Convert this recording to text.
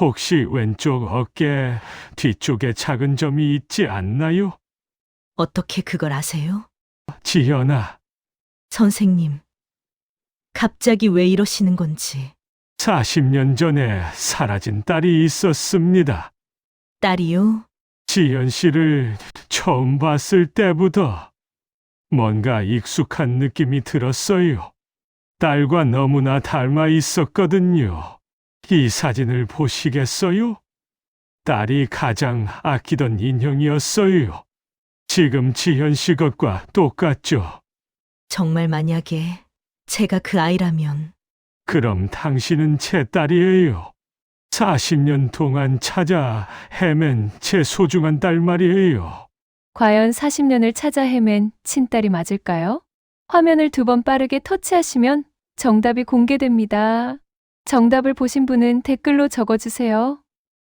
혹시 왼쪽 어깨 뒤쪽에 작은 점이 있지 않나요? 어떻게 그걸 아세요? 지연아, 선생님. 갑자기 왜 이러시는 건지. 40년 전에 사라진 딸이 있었습니다. 딸이요? 지연 씨를 처음 봤을 때부터 뭔가 익숙한 느낌이 들었어요. 딸과 너무나 닮아 있었거든요. 이 사진을 보시겠어요? 딸이 가장 아끼던 인형이었어요. 지금 지현 씨 것과 똑같죠. 정말 만약에 제가 그 아이라면 그럼 당신은 제 딸이에요. 40년 동안 찾아 헤맨 제 소중한 딸 말이에요. 과연 40년을 찾아 헤맨 친딸이 맞을까요? 화면을 두 번 빠르게 터치하시면 정답이 공개됩니다. 정답을 보신 분은 댓글로 적어주세요.